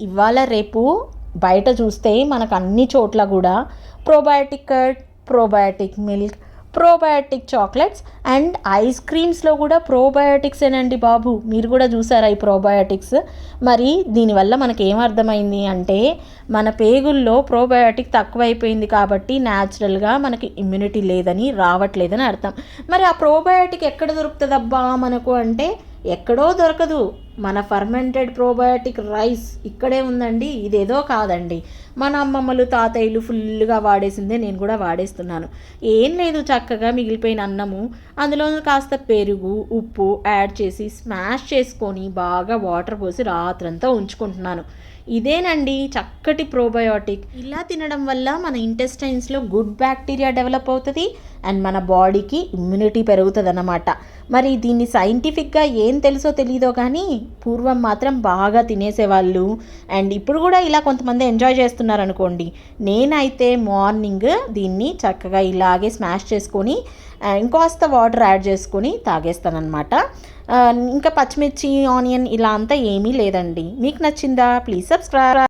ఇవాళ రేపు బయట చూస్తే మనకు అన్ని చోట్ల కూడా probiotic curd probiotic milk probiotic chocolates and ice క్రీమ్స్లో కూడా ప్రోబయాటిక్సేనండి బాబు? మీరు కూడా చూసారా ఈ ప్రోబయాటిక్స్ మరి దీనివల్ల మనకి ఏమర్థమైంది అర్థమైంది అంటే మన పేగుల్లో ప్రోబయాటిక్ తక్కువైపోయింది కాబట్టి న్యాచురల్గా మనకి ఇమ్యూనిటీ లేదని రావట్లేదని అర్థం. మరి ఆ ప్రోబయాటిక్ ఎక్కడ దొరుకుతుందబ్బా మనకు అంటే ఎక్కడో దొరకదు. మన ఫర్మెంటెడ్ ప్రోబయాటిక్ రైస్ ఇక్కడే ఉందండి ఇదేదో కాదండి. మన అమ్మమ్మలు తాతయ్యలు ఫుల్గా వాడేసిందే నేను కూడా వాడేస్తున్నాను. ఏం లేదు చక్కగా మిగిలిపోయిన అన్నము అందులో కాస్త పెరుగు ఉప్పు యాడ్ చేసి స్మాష్ చేసుకొని బాగా వాటర్ పోసి రాత్రంతా ఉంచుకుంటున్నాను. ఇదేనండి చక్కటి ప్రోబయోటిక్. ఇలా తినడం వల్ల మన ఇంటెస్టైన్స్లో గుడ్ బ్యాక్టీరియా డెవలప్ అవుతుంది అండ్ మన బాడీకి ఇమ్యూనిటీ పెరుగుతుంది అన్నమాట మరి దీన్ని సైంటిఫిక్గా ఏం తెలుసో తెలియదో కానీ పూర్వం మాత్రం బాగా తినేసేవాళ్ళు. అండ్ ఇప్పుడు కూడా ఇలా కొంతమంది ఎంజాయ్ చేస్తున్నారు అనుకోండి నేనైతే మార్నింగ్ దీన్ని చక్కగా ఇలాగే స్మాష్ చేసుకొని ఇంకాస్త వాటర్ యాడ్ చేసుకొని తాగేస్తానమాట ఇంకా పచ్చిమిర్చి ఆనియన్ ఇలా అంతా ఏమీ లేదండి. మీకు నచ్చిందా? Please subscribe.